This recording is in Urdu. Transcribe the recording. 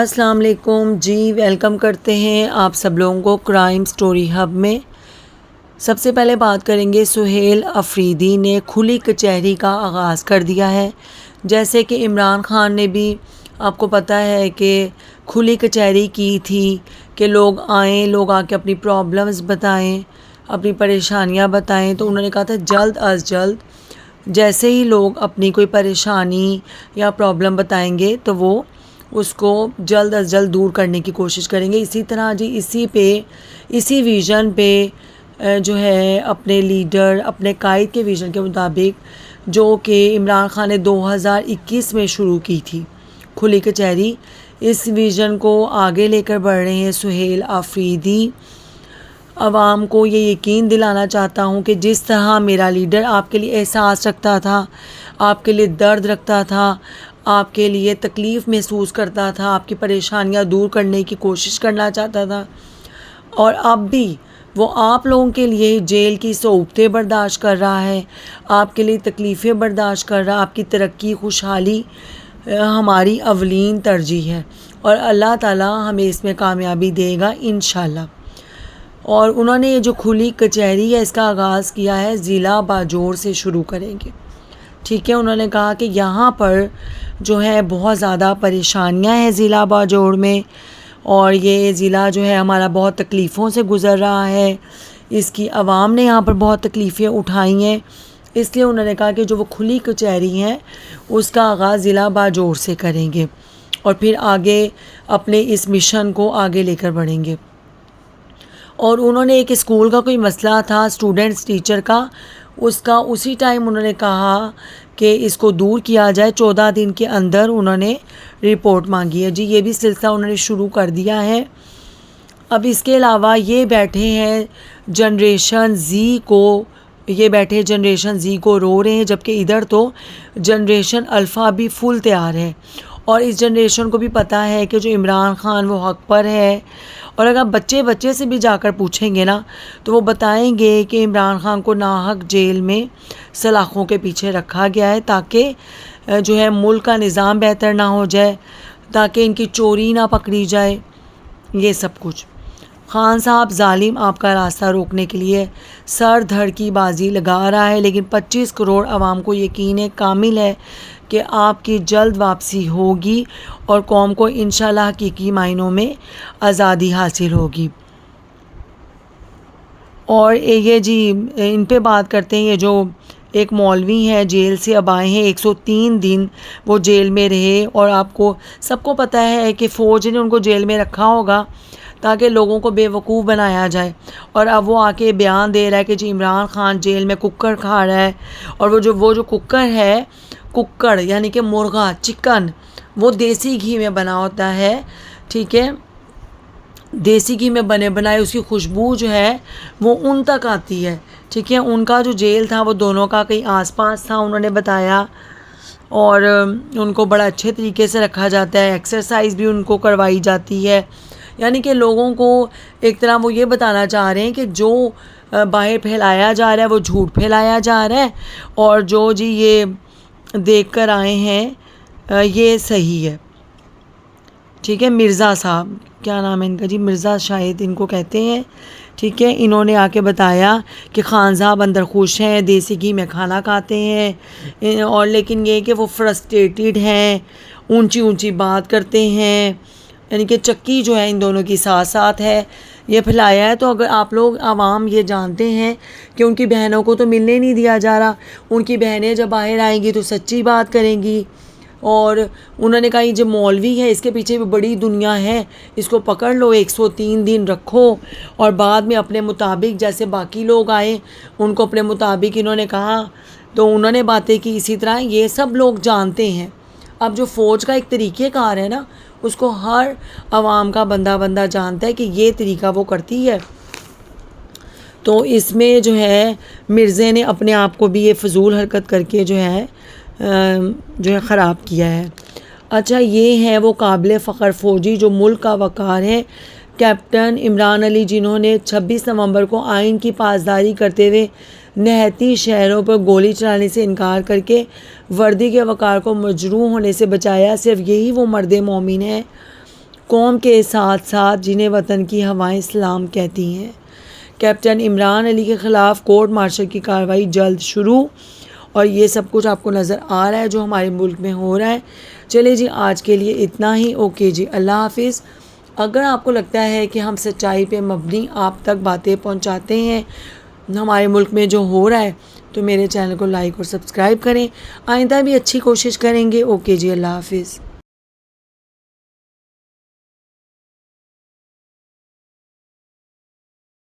السلام علیکم۔ جی ویلکم کرتے ہیں آپ سب لوگوں کو کرائم سٹوری ہب میں۔ سب سے پہلے بات کریں گے، سہیل افریدی نے کھلی کچہری کا آغاز کر دیا ہے۔ جیسے کہ عمران خان نے بھی آپ کو پتہ ہے کہ کھلی کچہری کی تھی کہ لوگ آئیں، لوگ آ کے اپنی پرابلمز بتائیں، اپنی پریشانیاں بتائیں۔ تو انہوں نے کہا تھا، جلد از جلد جیسے ہی لوگ اپنی کوئی پریشانی یا پرابلم بتائیں گے تو وہ اس کو جلد از جلد دور کرنے کی کوشش کریں گے۔ اسی طرح جی اسی پہ، اسی ویژن پہ جو ہے اپنے لیڈر، اپنے قائد کے ویژن کے مطابق، جو کہ عمران خان نے دو ہزار اکیس میں شروع کی تھی کھلی کچہری، اس ویژن کو آگے لے کر بڑھ رہے ہیں سہیل آفریدی۔ عوام کو یہ یقین دلانا چاہتا ہوں کہ جس طرح میرا لیڈر آپ کے لیے احساس رکھتا تھا، آپ کے لیے درد رکھتا تھا آپ کے لیے تکلیف محسوس کرتا تھا، آپ کی پریشانیاں دور کرنے کی کوشش کرنا چاہتا تھا۔ اور اب بھی وہ آپ لوگوں کے لیے جیل کی صعوبتیں برداشت کر رہا ہے، آپ کے لیے تکلیفیں برداشت کر رہا، آپ کی ترقی خوشحالی ہماری اولین ترجیح ہے۔ اور اللہ تعالیٰ ہمیں اس میں کامیابی دے گا انشاءاللہ۔ اور انہوں نے یہ جو کھلی کچہری ہے، اس کا آغاز کیا ہے، ضلع باجوڑ سے شروع کریں گے۔ ٹھیک ہے، انہوں نے کہا کہ یہاں پر جو ہے بہت زیادہ پریشانیاں ہیں ضلع باجوڑ میں اور یہ ضلع جو ہے ہمارا بہت تکلیفوں سے گزر رہا ہے۔ اس کی عوام نے یہاں پر بہت تکلیفیں اٹھائی ہیں۔ اس لیے انہوں نے کہا کہ جو وہ کھلی کچہری ہیں، اس کا آغاز ضلع باجوڑ سے کریں گے اور پھر آگے اپنے اس مشن کو آگے لے کر بڑھیں گے۔ اور انہوں نے ایک اسکول کا کوئی مسئلہ تھا، اسٹوڈنٹس، ٹیچر کا اس کا اسی ٹائم انہوں نے کہا کہ اس کو دور کیا جائے۔ چودہ دن کے اندر انہوں نے رپورٹ مانگی ہے۔ جی یہ بھی سلسلہ انہوں نے شروع کر دیا ہے۔ اب اس کے علاوہ یہ بیٹھے ہیں، جنریشن زی کو، یہ بیٹھے جنریشن زی کو رو رہے ہیں۔ جبکہ ادھر تو جنریشن الفا بھی فل تیار ہے۔ اور اس جنریشن کو بھی پتہ ہے کہ جو عمران خان وہ حق پر ہے۔ اور اگر بچے بچے سے بھی جا کر پوچھیں گے نا، تو وہ بتائیں گے کہ عمران خان کو ناحق جیل میں سلاخوں کے پیچھے رکھا گیا ہے تاکہ جو ہے ملک کا نظام بہتر نہ ہو جائے، تاکہ ان کی چوری نہ پکڑی جائے، یہ سب کچھ۔ خان صاحب ظالم آپ کا راستہ روکنے کے لیے سر دھڑ کی بازی لگا رہا ہے، لیکن پچیس کروڑ عوام کو یقین کامل ہے کہ آپ کی جلد واپسی ہوگی اور قوم کو انشاءاللہ حقیقی معنوں میں آزادی حاصل ہوگی۔ اور یہ جی ان پہ بات کرتے ہیں، یہ جو ایک مولوی ہیں، جیل سے اب آئے ہیں، ایک سو تین دن وہ جیل میں رہے اور آپ کو سب کو پتہ ہے کہ فوج نے ان کو جیل میں رکھا ہوگا۔ تاکہ لوگوں کو بے وقوف بنایا جائے۔ اور اب وہ آ کے بیان دے رہا ہے کہ جی عمران خان جیل میں ککڑ کھا رہا ہے اور وہ جو وہ جو ککڑ ہے، ککڑ یعنی کہ مرغا، چکن، وہ دیسی گھی میں بنا ہوتا ہے، ٹھیک ہے؟ دیسی گھی میں بنے بنائے اس کی خوشبو جو ہے وہ ان تک آتی ہے، ٹھیک ہے؟ ان کا جو جیل تھا وہ دونوں کا کہیں آس پاس تھا، انہوں نے بتایا۔ اور ان کو بڑا اچھے طریقے سے رکھا جاتا ہے، ایکسرسائز بھی ان کو کروائی جاتی ہے۔ یعنی کہ لوگوں کو ایک طرح وہ یہ بتانا چاہ رہے ہیں کہ جو باہر پھیلایا جا رہا ہے، وہ جھوٹ پھیلایا جا رہا ہے اور جو جی یہ دیکھ کر آئے ہیں یہ صحیح ہے۔ ٹھیک ہے، مرزا صاحب، کیا نام ہے ان کا؟ جی مرزا شاہد ان کو کہتے ہیں۔ ٹھیک ہے، انہوں نے آ کے بتایا کہ خان صاحب اندر خوش ہیں، دیسی گھی میں کھانا کھاتے ہیں۔ اور لیکن یہ کہ وہ فرسٹریٹڈ ہیں، اونچی اونچی بات کرتے ہیں۔ یعنی کہ چکی جو ہے ان دونوں کی ساتھ ساتھ ہے، یہ پھیلایا ہے۔ تو اگر آپ لوگ عوام یہ جانتے ہیں کہ ان کی بہنوں کو تو ملنے نہیں دیا جا رہا، ان کی بہنیں جب باہر آئیں گی تو سچی بات کریں گی۔ اور انہوں نے کہا، یہ جو مولوی ہے، اس کے پیچھے بھی بڑی دنیا ہے۔ اس کو پکڑ لو، ایک سو تین دن رکھو۔ اور بعد میں اپنے مطابق جیسے باقی لوگ آئے، ان کو اپنے مطابق انہوں نے کہا۔ تو انہوں نے باتیں کی اسی طرح، یہ سب لوگ جانتے ہیں۔ اب جو فوج کا ایک طریقہ کار ہے نا اس کو ہر عوام کا بندہ بندہ جانتا ہے کہ یہ طریقہ وہ کرتی ہے۔ تو اس میں جو ہے مرزے نے اپنے آپ کو بھی یہ فضول حرکت کر کے جو ہے جو ہے خراب کیا ہے۔ اچھا یہ ہے وہ قابل فخر فوجی جو ملک کا وقار ہے کیپٹن عمران علی جنہوں نے چھبیس نومبر کو آئین کی پاسداری کرتے ہوئے نہتی شہروں پر گولی چلانے سے انکار کر کے وردی کے وقار کو مجروح ہونے سے بچایا، صرف یہی وہ مرد مومن ہے قوم کے ساتھ ساتھ جنہیں وطن کی ہوائیں اسلام کہتی ہیں۔ کیپٹن عمران علی کے خلاف کورٹ مارشل کی کارروائی جلد شروع۔ اور یہ سب کچھ آپ کو نظر آ رہا ہے جو ہمارے ملک میں ہو رہا ہے۔ چلے جی آج کے لیے اتنا ہی۔ اوکے جی اللہ حافظ۔ اگر آپ کو لگتا ہے کہ ہم سچائی پہ مبنی آپ تک باتیں پہنچاتے ہیں ہمارے ملک میں جو ہو رہا ہے، تو میرے چینل کو لائک اور سبسکرائب کریں۔ آئندہ بھی اچھی کوشش کریں گے۔ اوکے جی اللہ حافظ۔